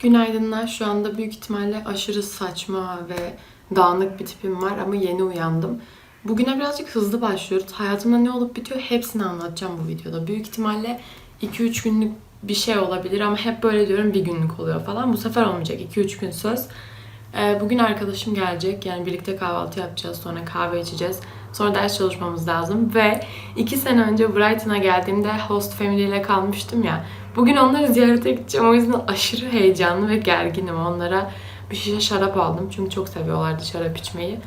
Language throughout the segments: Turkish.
Günaydınlar. Şu anda büyük ihtimalle aşırı saçma ve dağınık bir tipim var ama yeni uyandım. Bugüne birazcık hızlı başlıyoruz. Hayatımda ne olup bitiyor hepsini anlatacağım bu videoda. Büyük ihtimalle 2-3 günlük bir şey olabilir ama hep böyle diyorum bir günlük oluyor falan. Bu sefer olmayacak 2-3 gün söz. Ee, Bugün arkadaşım gelecek. Yani birlikte kahvaltı yapacağız. Sonra kahve içeceğiz. Sonra ders çalışmamız lazım. Ve iki sene önce Brighton'a geldiğimde host family ile kalmıştım ya. Bugün onları ziyarete gideceğim. O yüzden aşırı heyecanlı ve gerginim. Onlara bir şişe şarap aldım. Çünkü çok seviyorlardı şarap içmeyi.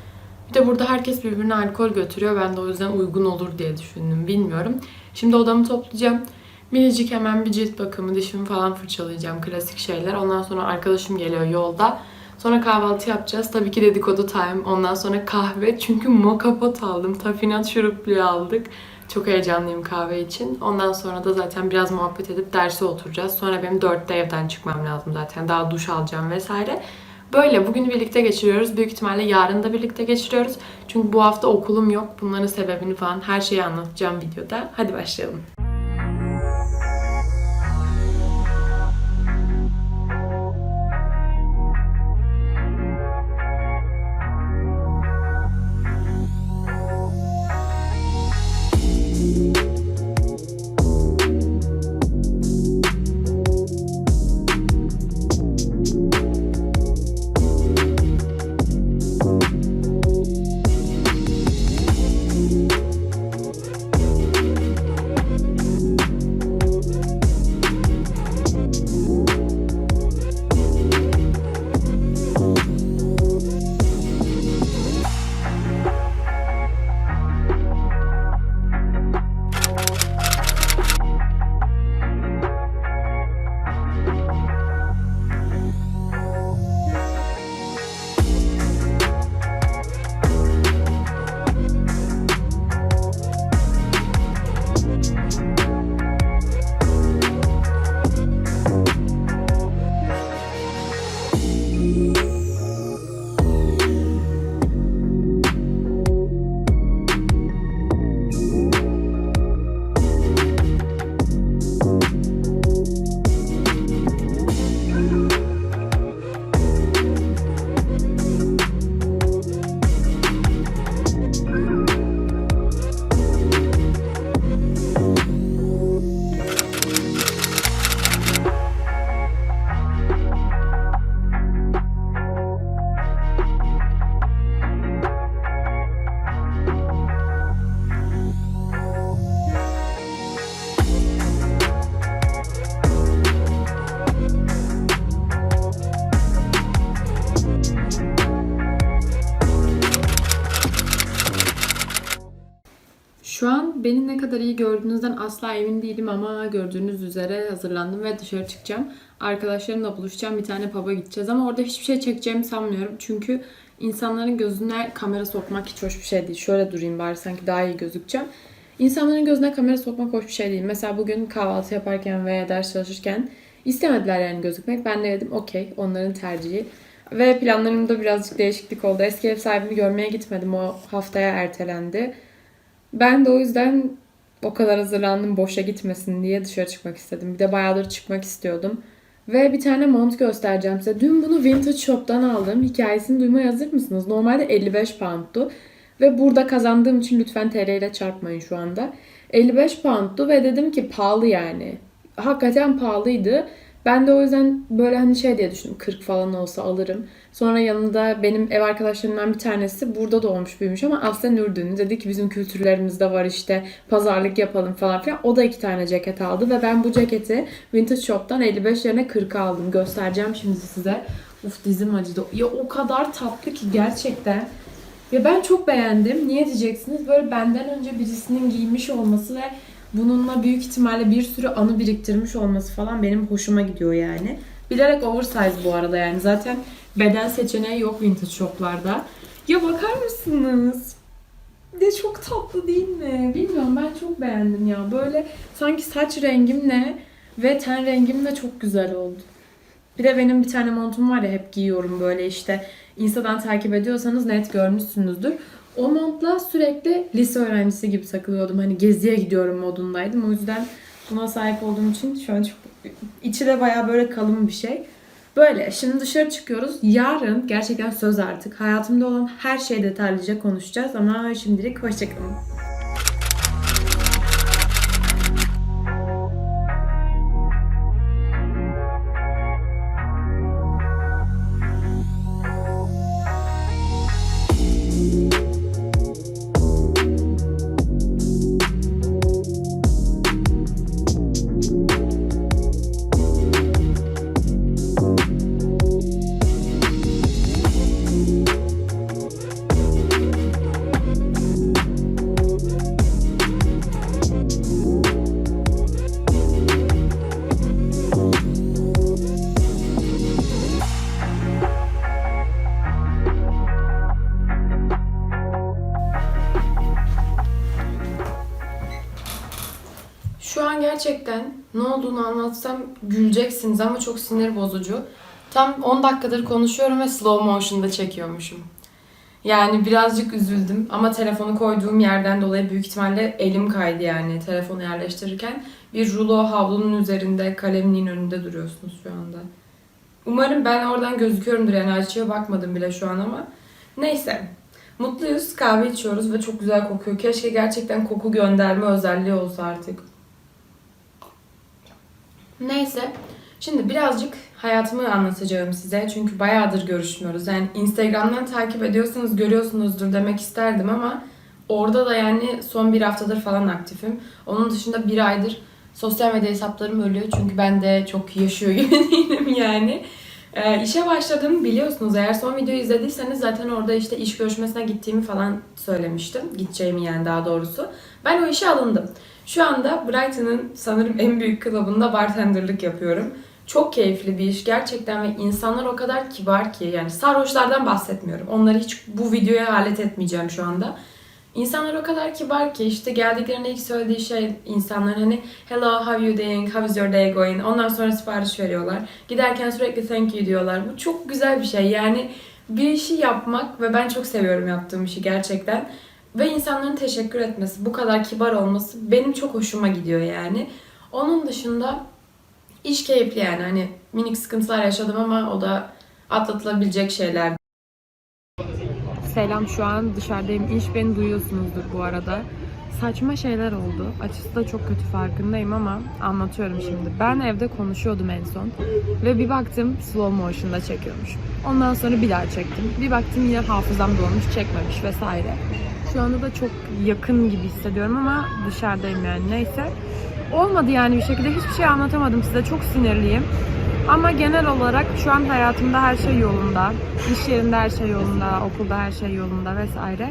Bir de burada herkes birbirine alkol götürüyor. Ben de o yüzden uygun olur diye düşündüm. Bilmiyorum. Şimdi odamı toplayacağım. Minicik hemen bir cilt bakımı, dişimi falan fırçalayacağım. Klasik şeyler. Ondan sonra arkadaşım geliyor yolda. Sonra kahvaltı yapacağız. Tabii ki dedikodu time. Ondan sonra kahve. Çünkü moka pot aldım. Tafinat şurupluyu aldık. Çok heyecanlıyım kahve için. Ondan sonra da zaten biraz muhabbet edip derse oturacağız. Sonra benim dörtte evden çıkmam lazım zaten. Daha duş alacağım vesaire. Böyle bugün birlikte geçiriyoruz. Büyük ihtimalle yarın da birlikte geçiriyoruz. Çünkü bu hafta okulum yok. Bunların sebebini falan her şeyi anlatacağım videoda. Hadi başlayalım. Şu an beni ne kadar iyi gördüğünüzden asla emin değilim ama gördüğünüz üzere hazırlandım ve dışarı çıkacağım. Arkadaşlarımla buluşacağım. Bir tane pub'a gideceğiz ama orada hiçbir şey çekeceğimi sanmıyorum. Çünkü insanların gözüne kamera sokmak hiç hoş bir şey değil. Şöyle durayım bari sanki daha iyi gözükeceğim. İnsanların gözüne kamera sokmak hoş bir şey değil. Mesela bugün kahvaltı yaparken veya ders çalışırken istemediler yani gözükmek. Ben de dedim okey onların tercihi. Ve planlarımda birazcık değişiklik oldu. Eski ev sahibimi görmeye gitmedim. O haftaya ertelendi. Ben de o yüzden o kadar hazırlandım boşa gitmesin diye dışarı çıkmak istedim. Bir de bayağıdır çıkmak istiyordum. Ve bir tane mont göstereceğim size. Dün bunu Vintage Shop'tan aldım. Hikayesini duymaya hazır mısınız? Normalde 55 pound'tu. Ve burada kazandığım için lütfen TL ile çarpmayın şu anda. 55 pound'tu ve dedim ki pahalı yani. Hakikaten pahalıydı. Ben de o yüzden böyle hani şey diye düşündüm. 40 falan olsa alırım. Sonra yanında benim ev arkadaşlarımdan bir tanesi burada doğmuş büyümüş ama aslen Ürdünlü. Dedi ki bizim kültürlerimizde var işte pazarlık yapalım falan filan. O da iki tane ceket aldı ve ben bu ceketi Vintage Shop'tan 55 yerine 40 aldım. Göstereceğim şimdi size. Uf dizim acıdı. Ya o kadar tatlı ki gerçekten. Ya ben çok beğendim. Niye diyeceksiniz? Böyle benden önce birisinin giymiş olması ve bununla büyük ihtimalle bir sürü anı biriktirmiş olması falan benim hoşuma gidiyor yani. Bilerek oversize bu arada yani. Zaten beden seçeneği yok vintage shoplarda. Ya bakar mısınız? De çok tatlı değil mi? Bilmiyorum ben çok beğendim ya. Böyle sanki saç rengimle ve ten rengimle çok güzel oldu. Bir de benim bir tane montum var ya hep giyiyorum böyle işte. Insta'dan takip ediyorsanız net görmüşsünüzdür. O montla sürekli lise öğrencisi gibi takılıyordum. Hani geziye gidiyorum modundaydım. O yüzden buna sahip olduğum için şu an çok... içi de baya böyle kalın bir şey. Böyle. Şimdi dışarı çıkıyoruz. Yarın gerçekten söz artık. Hayatımda olan her şeyi detaylıca konuşacağız ama şimdilik hoşçakalın. Şu an gerçekten ne olduğunu anlatsam güleceksiniz ama çok sinir bozucu. Tam 10 dakikadır konuşuyorum ve slow motion'da çekiyormuşum. Yani birazcık üzüldüm ama telefonu koyduğum yerden dolayı büyük ihtimalle elim kaydı yani telefonu yerleştirirken. Bir rulo havlunun üzerinde kalemliğin önünde duruyorsunuz şu anda. Umarım ben oradan gözüküyorumdur yani açıya bakmadım bile şu an ama. Neyse. Mutluyuz, kahve içiyoruz ve çok güzel kokuyor. Keşke gerçekten koku gönderme özelliği olsa artık. Neyse. Şimdi birazcık hayatımı anlatacağım size. Çünkü bayağıdır görüşmüyoruz. Yani Instagram'dan takip ediyorsanız görüyorsunuzdur demek isterdim ama orada da yani son bir haftadır falan aktifim. Onun dışında bir aydır sosyal medya hesaplarım ölüyor. Çünkü ben de çok yaşıyor gibi değilim yani. Ee, işe başladım biliyorsunuz. Eğer son videoyu izlediyseniz zaten orada işte iş görüşmesine gittiğimi falan söylemiştim. Gideceğimi yani daha doğrusu. Ben o işe alındım. Şu anda Brighton'ın sanırım en büyük klubunda bartenderlık yapıyorum. Çok keyifli bir iş gerçekten ve insanlar o kadar kibar ki yani sarhoşlardan bahsetmiyorum. Onları hiç bu videoya alet etmeyeceğim şu anda. İnsanlar o kadar kibar ki işte geldiklerinde ilk söylediği şey insanların hani hello how you doing how is your day going ondan sonra sipariş veriyorlar. Giderken sürekli thank you diyorlar. Bu çok güzel bir şey yani bir işi yapmak ve ben çok seviyorum yaptığım işi gerçekten. Ve insanların teşekkür etmesi, bu kadar kibar olması benim çok hoşuma gidiyor yani. Onun dışında iş keyifli yani hani minik sıkıntılar yaşadım ama o da atlatılabilecek şeyler. Selam şu an dışarıdayım. İş beni duyuyorsunuzdur bu arada. Saçma şeyler oldu. Açısı da çok kötü farkındayım ama anlatıyorum şimdi. Ben evde konuşuyordum en son. Ve bir baktım slow motion'da çekiyormuş. Ondan sonra bir daha çektim. Bir baktım yine hafızam dolmuş çekmemiş vesaire. Şu anda da çok yakın gibi hissediyorum ama dışarıdayım yani neyse. Olmadı yani bir şekilde hiçbir şey anlatamadım size. Çok sinirliyim. Ama genel olarak şu an hayatımda her şey yolunda. İş yerinde her şey yolunda, okulda her şey yolunda vesaire.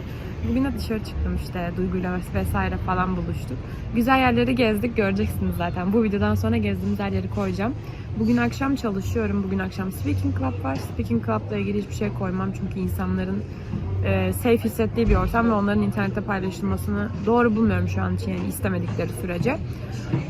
Bugün de dışarı çıktım işte Duygu'yla ves- vesaire falan buluştuk. Güzel yerleri gezdik göreceksiniz zaten. Bu videodan sonra gezdiğimiz yerleri koyacağım. Bugün akşam çalışıyorum. Bugün akşam Speaking Club var. Speaking Club'la ilgili hiçbir şey koymam çünkü insanların e, safe hissettiği bir ortam ve onların internette paylaşılmasını doğru bulmuyorum şu an için yani istemedikleri sürece.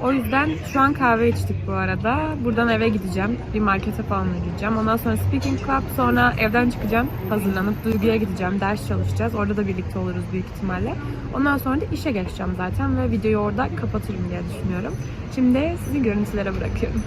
O yüzden şu an kahve içtik bu arada. Buradan eve gideceğim. Bir markete falan gideceğim. Ondan sonra Speaking Club. Sonra evden çıkacağım. Hazırlanıp Duygu'ya gideceğim. Ders çalışacağız. Orada da birlikte oluruz büyük ihtimalle. Ondan sonra da işe geçeceğim zaten ve videoyu orada kapatırım diye düşünüyorum. Şimdi sizi görüntülere bırakıyorum.